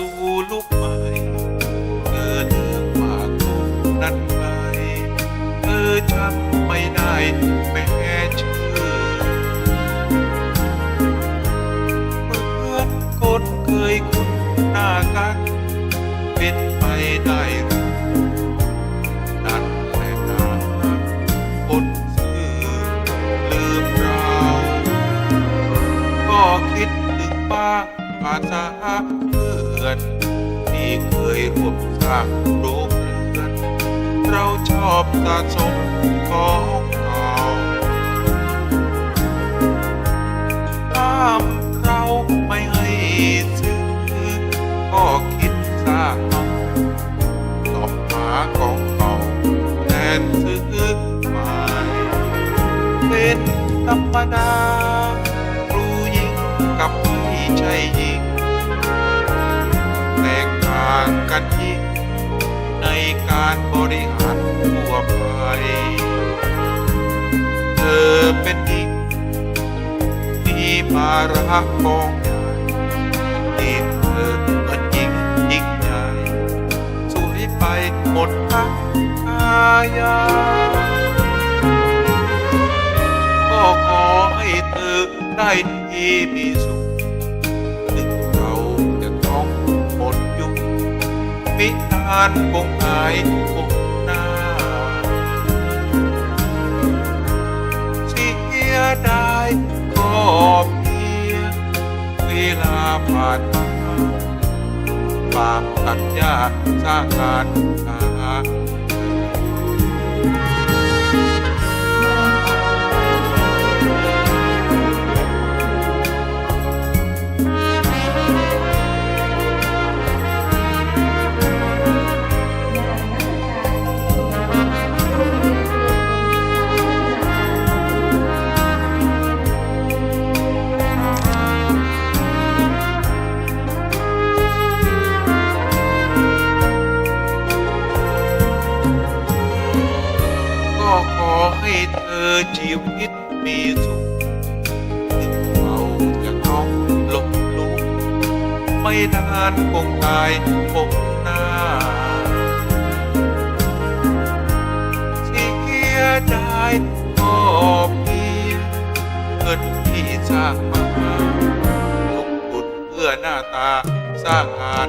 สู่ลูกใหม่เธอเธอฝากลูนั้นไปเธอจำไม่ได้แม้ชื่อเหมือนคนเคยคุ้นหน้ากันเป็นไปได้หรือนั่แหละนานคนลืมเราก็คิดถึงบ้างภาษา ที่เคยร่วมสร้างโรงเรือนเราชอบสะสมของเก่าห้ามเราไม่ให้ซื้อก็คิดสร้างเอาต้อหาของเก่าแทนซื้อใหม่เป็นธรรมดา กันยิ่งในการบริหารทั่วไปเธอเป็นหญิงมีภาระกองใหญ่ที่เธอเหมือนหญิงยิ่งใหญ่สวยไปหมดทั้งกายาก็ขอให้เธอได้ที่มีสุข มินานคงหายคงหน้าเสียดายก็เพียงเวลาผ่านมาฝากกัญญาสร้างงาน อชีวิตมีสุขเราจะต้องหลงลุกไม่นานคงตายคงหน้าเสียดายก็เพียงเงินที่สร้างมาลงทุนเพื่อหน้าตาสร้างงาน